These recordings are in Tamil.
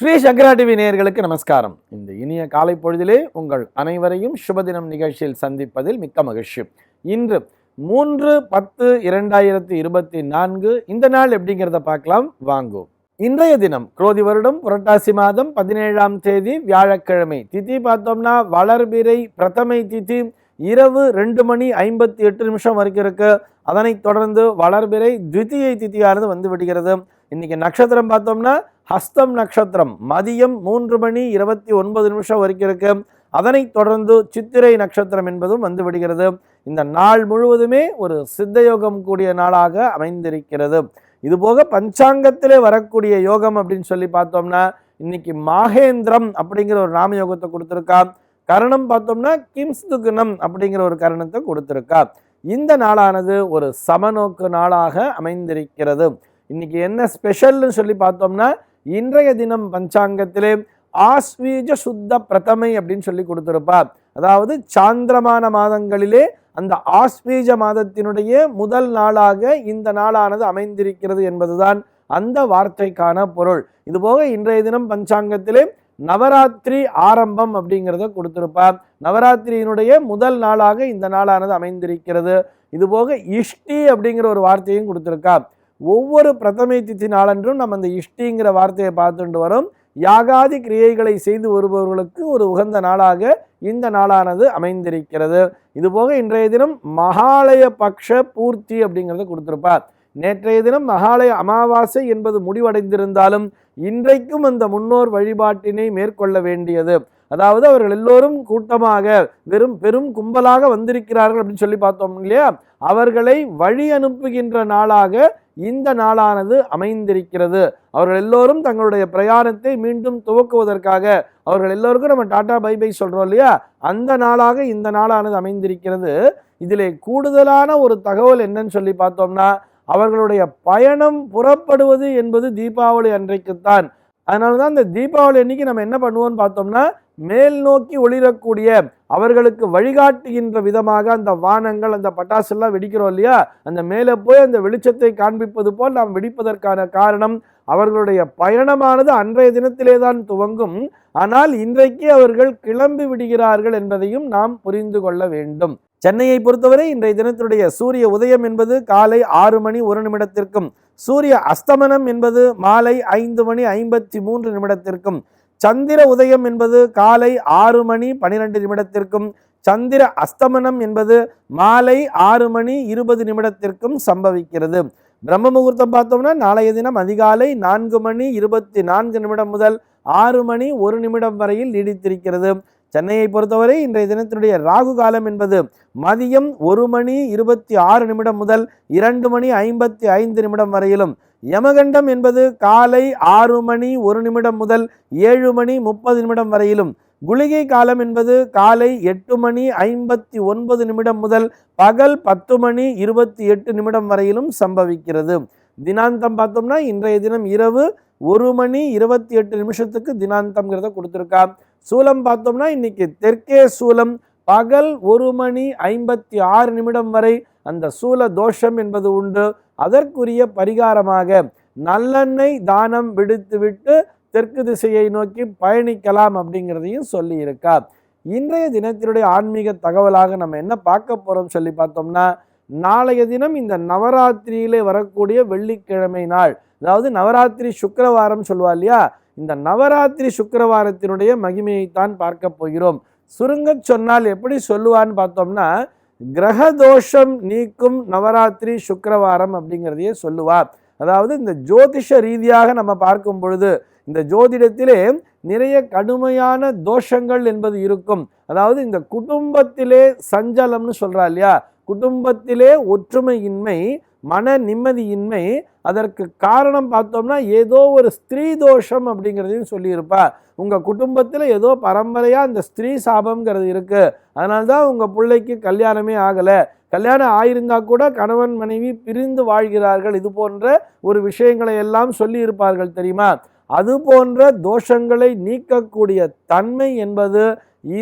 ஸ்ரீ சங்கரா டிவி நேயர்களுக்கு நமஸ்காரம். இந்த இனிய காலை பொழுதிலே உங்கள் அனைவரையும் சுபதினம் நிகழ்ச்சியில் சந்திப்பதில் மிக்க மகிழ்ச்சி. இன்று மூன்று பத்து இரண்டாயிரத்தி இருபத்தி நான்கு இந்த நாள் எப்படிங்கிறத பார்க்கலாம். வாங்கோ. இன்றைய தினம் குரோதி வருடம் புரட்டாசி மாதம் பதினேழாம் தேதி வியாழக்கிழமை. திதி பார்த்தோம்னா வளர்பிறை பிரதமை திதி இரவு ரெண்டு மணி ஐம்பத்தி எட்டு நிமிஷம் வரைக்கும் இருக்கு. அதனைத் தொடர்ந்து வளர்பிறை த்விதியை திதியானது வந்து விடுகிறது. இன்றைக்கி நட்சத்திரம் பார்த்தோம்னா ஹஸ்தம் நட்சத்திரம். மதியம் மூன்று மணி இருபத்தி ஒன்பது நிமிஷம் வரைக்கும் இருக்கு. அதனைத் தொடர்ந்து சித்திரை நட்சத்திரம் என்பதும் வந்து விடுகிறது. இந்த நாள் முழுவதுமே ஒரு சித்தயோகம் கூடிய நாளாக அமைந்திருக்கிறது. இதுபோக பஞ்சாங்கத்திலே வரக்கூடிய யோகம் அப்படின்னு சொல்லி பார்த்தோம்னா இன்னைக்கு மாகேந்திரம் அப்படிங்கிற ஒரு நாம யோகத்தை கொடுத்துருக்கா. கரணம் பார்த்தோம்னா கிம்ஸ்துகுணம் அப்படிங்கிற ஒரு கரணத்தை கொடுத்துருக்கா. இந்த நாளானது ஒரு சமநோக்கு நாளாக அமைந்திருக்கிறது. இன்னைக்கு என்ன ஸ்பெஷல்னு சொல்லி பார்த்தோம்னா இன்றைய தினம் பஞ்சாங்கத்திலே ஆஸ்வீஜ சுத்த பிரதமை அப்படின்னு சொல்லி கொடுத்துருப்பா அதாவது சாந்திரமான மாதங்களிலே அந்த ஆஸ்வீஜ மாதத்தினுடைய முதல் நாளாக இந்த நாளானது அமைந்திருக்கிறது என்பதுதான் அந்த வார்த்தைக்கான பொருள். இதுபோக இன்றைய தினம் பஞ்சாங்கத்திலே நவராத்திரி ஆரம்பம் அப்படிங்கிறத கொடுத்திருப்பார். நவராத்திரியினுடைய முதல் நாளாக இந்த நாளானது அமைந்திருக்கிறது. இதுபோக இஷ்டி அப்படிங்கிற ஒரு வார்த்தையும் கொடுத்திருக்கா ஒவ்வொரு பிரதமை தித்தி நாளன்றும் நம்ம அந்த இஷ்டிங்கிற வார்த்தையை பார்த்துட்டு வரும். யாகாதி கிரியைகளை செய்து வருபவர்களுக்கு ஒரு உகந்த நாளாக இந்த நாளானது அமைந்திருக்கிறது. இதுபோக இன்றைய தினம் மகாலய பக்ஷ பூர்த்தி அப்படிங்கிறத கொடுத்திருப்பார். நேற்றைய தினம் மகாலய அமாவாசை என்பது முடிவடைந்திருந்தாலும் இன்றைக்கும் அந்த முன்னோர் வழிபாட்டினை மேற்கொள்ள வேண்டியது. அதாவது அவர்கள் எல்லோரும் கூட்டமாக வெறும் பெரும் கும்பலாக வந்திருக்கிறார்கள் அப்படின்னு சொல்லி பார்த்தோம் இல்லையா? அவர்களை வழி அனுப்புகின்ற நாளாக இந்த நாளானது அமைந்திருக்கிறது. அவர்கள் எல்லோரும் தங்களுடைய பிரயாணத்தை மீண்டும் துவக்குவதற்காக அவர்கள் எல்லோருக்கும் நம்ம டாடா பை பை சொல்கிறோம் இல்லையா? அந்த நாளாக இந்த நாளானது அமைந்திருக்கிறது. இதிலே கூடுதலான ஒரு தகவல் என்னன்னு சொல்லி பார்த்தோம்னா அவர்களுடைய பயணம் புறப்படுவது என்பது தீபாவளி அன்றைக்குத்தான். அதனால தான் இந்த தீபாவளி அன்னைக்கு நம்ம என்ன பண்ணுவோம்னு பார்த்தோம்னா மேல் நோக்கி ஒளிரக்கூடிய அவர்களுக்கு வழிகாட்டுகின்ற விதமாக அந்த வானங்கள் அந்த பட்டாசெல்லாம் வெடிக்கிறோம் இல்லையா? அந்த மேலே போய் அந்த வெளிச்சத்தை காண்பிப்பது போல் நாம் வெடிப்பதற்கான காரணம் அவர்களுடைய பயணமானது அன்றைய தினத்திலே தான் துவங்கும். ஆனால் இன்றைக்கு அவர்கள் கிளம்பி விடுகிறார்கள் என்பதையும் நாம் புரிந்து கொள்ள வேண்டும். சென்னையை பொறுத்தவரை இன்றைய தினத்தினுடைய சூரிய உதயம் என்பது காலை ஆறு மணி ஒரு நிமிடத்திற்கும் சூரிய அஸ்தமனம் என்பது மாலை ஐந்து மணி ஐம்பத்தி மூன்று நிமிடத்திற்கும் சந்திர உதயம் என்பது காலை ஆறு மணி பனிரெண்டு நிமிடத்திற்கும் சந்திர அஸ்தமனம் என்பது மாலை ஆறு மணி இருபது நிமிடத்திற்கும் சம்பவிக்கிறது. பிரம்ம முகூர்த்தம் பார்த்தோம்னா நாளைய தினம் அதிகாலை நான்கு மணி இருபத்தி நான்கு நிமிடம் முதல் ஆறு மணி ஒரு நிமிடம் வரையில் நீடித்திருக்கிறது. சென்னையை பொறுத்தவரை இன்றைய தினத்தினுடைய ராகு காலம் என்பது மதியம் ஒரு மணி இருபத்தி ஆறு நிமிடம் முதல் இரண்டு மணி ஐம்பத்தி ஐந்து நிமிடம் வரையிலும் யமகண்டம் என்பது காலை ஆறு மணி ஒரு நிமிடம் முதல் ஏழு மணி முப்பது நிமிடம் வரையிலும். குளிகை காலம் என்பது காலை எட்டு மணி ஐம்பத்தி ஒன்பது நிமிடம் முதல் பகல் பத்து மணி இருபத்தி எட்டு நிமிடம் வரையிலும் சம்பவிக்கிறது. தினாந்தம் பார்த்தோம்னா இன்றைய தினம் இரவு ஒரு மணி இருபத்தி எட்டு நிமிஷத்துக்கு தினாந்தம்ங்கிறத கொடுத்துருக்கா. சூலம் பார்த்தோம்னா இன்னைக்கு தெற்கே சூலம் பகல் ஒரு மணி ஐம்பத்தி ஆறு நிமிடம் வரை அந்த சூல தோஷம் என்பது உண்டு. அதற்குரிய பரிகாரமாக நல்லெண்ணெய் தானம் விடுத்துவிட்டு தெற்கு திசையை நோக்கி பயணிக்கலாம் அப்படிங்கிறதையும் சொல்லியிருக்கார். இன்றைய தினத்தினுடைய ஆன்மீக தகவலாக நம்ம என்ன பார்க்க போகிறோம் சொல்லி பார்த்தோம்னா நாளைய தினம் இந்த நவராத்திரியிலே வரக்கூடிய வெள்ளிக்கிழமை நாள் அதாவது நவராத்திரி சுக்கரவாரம் சொல்லுவா இல்லையா? இந்த நவராத்திரி சுக்கரவாரத்தினுடைய மகிமையைத்தான் பார்க்க போகிறோம். சுருங்க சொன்னால் எப்படி சொல்லுவான்னு பார்த்தோம்னா கிரக தோஷம் நீக்கும் நவராத்திரி சுக்கரவாரம் அப்படிங்கிறதையே சொல்லுவார். அதாவது இந்த ஜோதிஷ ரீதியாக நம்ம பார்க்கும் பொழுது இந்த ஜோதிடத்திலே நிறைய கடுமையான தோஷங்கள் என்பது இருக்கும். அதாவது இந்த குடும்பத்திலே சஞ்சலம்னு சொல்கிறா இல்லையா? குடும்பத்திலே ஒற்றுமையின்மை மன நிம்மதியின்மை அதற்கு காரணம் பார்த்தோம்னா ஏதோ ஒரு ஸ்திரீ தோஷம் அப்படிங்கிறதையும் சொல்லியிருப்பார். உங்கள் குடும்பத்தில் ஏதோ பரம்பரையாக அந்த ஸ்திரீ சாபம்ங்கிறது இருக்குது அதனால தான் உங்கள் பிள்ளைக்கு கல்யாணமே ஆகலை. கல்யாணம் ஆயிருந்தா கூட கணவன் மனைவி பிரிந்து வாழ்கிறார்கள். இது போன்ற ஒரு விஷயங்களை எல்லாம் சொல்லி இருப்பார்கள் தெரியுமா? அது போன்ற தோஷங்களை நீக்கக்கூடிய தன்மை என்பது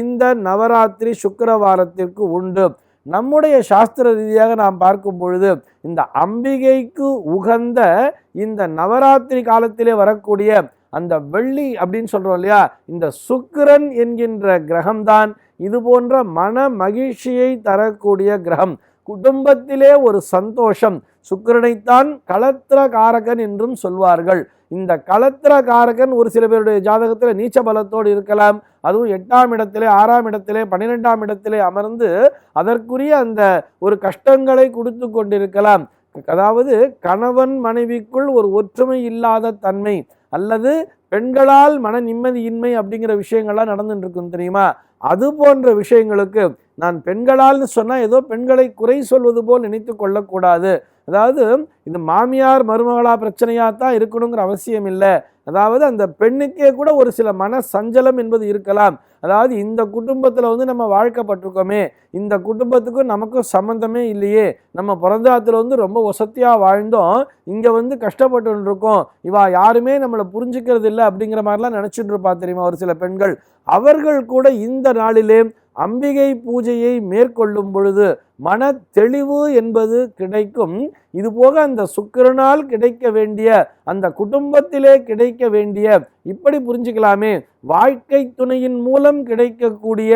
இந்த நவராத்திரி சுக்கரவாரத்திற்கு உண்டு. நம்முடைய சாஸ்திர ரீதியாக நாம் பார்க்கும் பொழுது இந்த அம்பிகைக்கு உகந்த இந்த நவராத்திரி காலத்திலே வரக்கூடிய அந்த வெள்ளி அப்படின்னு சொல்கிறோம் இல்லையா? இந்த சுக்கிரன் என்கின்ற கிரகம்தான். இது போன்ற மன மகிழ்ச்சியை தரக்கூடிய கிரகம். குடும்பத்திலே ஒரு சந்தோஷம். சுக்கிரனைத்தான் களத்திர காரகன் என்றும் சொல்வார்கள். இந்த களத்திர காரகன் ஒரு சில பேருடைய ஜாதகத்தில் நீச்ச பலத்தோடு இருக்கலாம். அதுவும் எட்டாம் இடத்திலே ஆறாம் இடத்திலே பன்னிரெண்டாம் இடத்திலே அமர்ந்து அதற்குரிய அந்த ஒரு கஷ்டங்களை கொடுத்து கொண்டிருக்கலாம். அதாவது கணவன் மனைவிக்குள் ஒரு ஒற்றுமை இல்லாத தன்மை அல்லது பெண்களால் மன நிம்மதியின்மை அப்படிங்கிற விஷயங்கள்லாம் நடந்துட்டு இருக்கும் தெரியுமா? அது போன்ற விஷயங்களுக்கு நான் பெண்களால்னு சொன்னால் ஏதோ பெண்களை குறை சொல்வது போல் நினைத்து கொள்ளக்கூடாது. அதாவது இந்த மாமியார் மருமகளா பிரச்சனையாக தான் இருக்கணுங்கிற அவசியம் இல்லை. அதாவது அந்த பெண்ணுக்கே கூட ஒரு சில மன சஞ்சலம் என்பது இருக்கலாம். அதாவது இந்த குடும்பத்தில் வந்து நம்ம வாழ்க்கப்பட்டிருக்கோமே இந்த குடும்பத்துக்கும் நமக்கும் சம்மந்தமே இல்லையே. நம்ம பிறந்தாத்தில் வந்து ரொம்ப ஒசத்தியாக வாழ்ந்தோம். இங்கே வந்து கஷ்டப்பட்டு இருக்கோம் இவா யாருமே நம்மளை புரிஞ்சுக்கிறது இல்லை அப்படிங்கிற மாதிரிலாம் நினச்சிட்டு இருப்பா தெரியுமா ஒரு சில பெண்கள்? அவர்கள் கூட இந்த நாளிலே அம்பிகை பூஜையை மேற்கொள்ளும் பொழுது மன தெளிவு என்பது கிடைக்கும். இது போக அந்த சுக்கிரனால் கிடைக்க வேண்டிய அந்த குடும்பத்திலே கிடைக்க வேண்டிய இப்படி புரிஞ்சுக்கலாமே வாழ்க்கை துணையின் மூலம் கிடைக்கக்கூடிய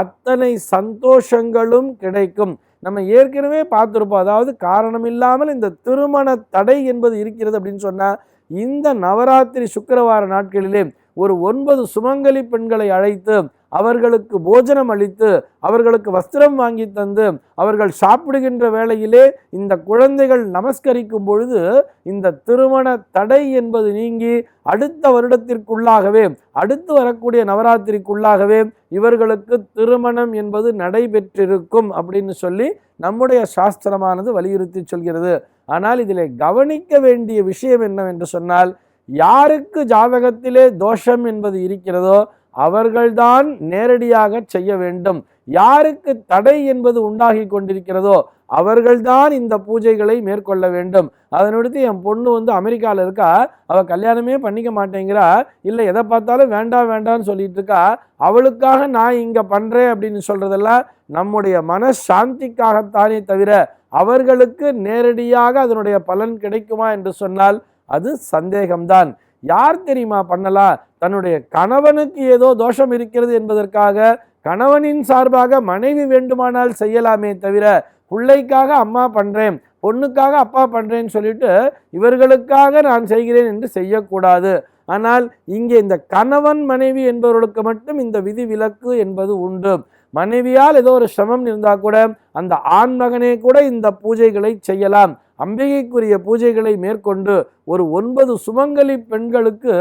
அத்தனை சந்தோஷங்களும் கிடைக்கும். நம்ம ஏற்கனவே பார்த்துருப்போம் அதாவது காரணம் இல்லாமல் இந்த திருமண தடை என்பது இருக்கிறது அப்படின்னு சொன்னால் இந்த நவராத்திரி சுக்கரவார நாட்களிலே ஒரு ஒன்பது சுமங்கலி பெண்களை அழைத்து அவர்களுக்கு போஜனம் அளித்து அவர்களுக்கு வஸ்திரம் வாங்கி தந்து அவர்கள் சாப்பிடுகின்ற வேளையிலே இந்த குழந்தைகள் நமஸ்கரிக்கும் பொழுது இந்த திருமண தடை என்பது நீங்கி அடுத்த வருடத்திற்குள்ளாகவே அடுத்து வரக்கூடிய நவராத்திரிக்குள்ளாகவே இவர்களுக்கு திருமணம் என்பது நடைபெற்றிருக்கும் அப்படின்னு சொல்லி நம்முடைய சாஸ்திரமானது வலியுறுத்தி சொல்கிறது. ஆனால் இதில் கவனிக்க வேண்டிய விஷயம் என்னவென்று சொன்னால் யாருக்கு ஜாதகத்திலே தோஷம் என்பது இருக்கிறதோ அவர்கள்தான் நேரடியாக செய்ய வேண்டும். யாருக்கு தடை என்பது உண்டாகி கொண்டிருக்கிறதோ அவர்கள்தான் இந்த பூஜைகளை மேற்கொள்ள வேண்டும். அதனடுத்து என் பொண்ணு வந்து அமெரிக்காவில் இருக்கா? அவள் கல்யாணமே பண்ணிக்க மாட்டேங்கிறா. இல்லை எதை பார்த்தாலும் வேண்டாம் வேண்டாம்னு சொல்லிட்டு இருக்கா? அவளுக்காக நான் இங்கே பண்ணுறேன் அப்படின்னு சொல்கிறதெல்லாம் நம்முடைய மன சாந்திக்காகத்தானே தவிர அவர்களுக்கு நேரடியாக அதனுடைய பலன் கிடைக்குமா என்று சொன்னால் அது சந்தேகம்தான். யார் தெரியுமா பண்ணலாம் தன்னுடைய கணவனுக்கு ஏதோ தோஷம் இருக்கிறது என்பதற்காக கணவனின் சார்பாக மனைவி வேண்டுமானால் செய்யலாமே தவிர பிள்ளைக்காக அம்மா பண்ணுறேன் பொண்ணுக்காக அப்பா பண்ணுறேன்னு சொல்லிட்டு இவர்களுக்காக நான் செய்கிறேன் என்று செய்யக்கூடாது. ஆனால் இங்கே இந்த கணவன் மனைவி என்பவர்களுக்கு மட்டும் இந்த விதி விலக்கு என்பது உண்டு. மனைவியால் ஏதோ ஒரு சிரமம் இருந்தால் கூட அந்த ஆண் மகனே கூட இந்த பூஜைகளை செய்யலாம். அம்பிகைக்குரிய பூஜைகளை மேற்கொண்டு ஒரு ஒன்பது சுமங்கலி பெண்களுக்கு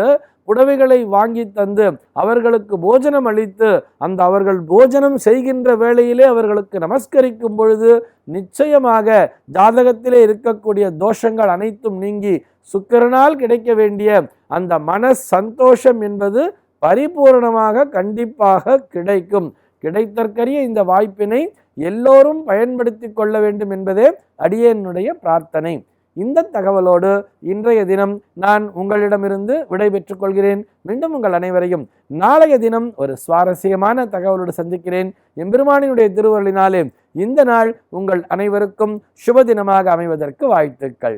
புடவைகளை வாங்கி தந்து அவர்களுக்கு போஜனம் அளித்து அந்த அவர்கள் போஜனம் செய்கின்ற வேளையிலே அவர்களுக்கு நமஸ்கரிக்கும் பொழுது நிச்சயமாக ஜாதகத்திலே இருக்கக்கூடிய தோஷங்கள் அனைத்தும் நீங்கி சுக்கரனால் கிடைக்க வேண்டிய அந்த மன சந்தோஷம் என்பது பரிபூரணமாக கண்டிப்பாக கிடைக்கும். கிடைத்தற்கரிய இந்த வாய்ப்பினை எல்லோரும் பயன்படுத்தி கொள்ள வேண்டும் என்பதே அடியேனுடைய பிரார்த்தனை. இந்த தகவலோடு இன்றைய தினம் நான் உங்களிடமிருந்து விடைபெற்றுக் கொள்கிறேன். மீண்டும் உங்கள் அனைவரையும் நாளைய தினம் ஒரு சுவாரஸ்யமான தகவலோடு சந்திக்கிறேன். எம்பெருமானினுடைய திருவருளினாலே இந்த நாள் உங்கள் அனைவருக்கும் சுப தினமாக அமைவதற்கு வாழ்த்துக்கள்.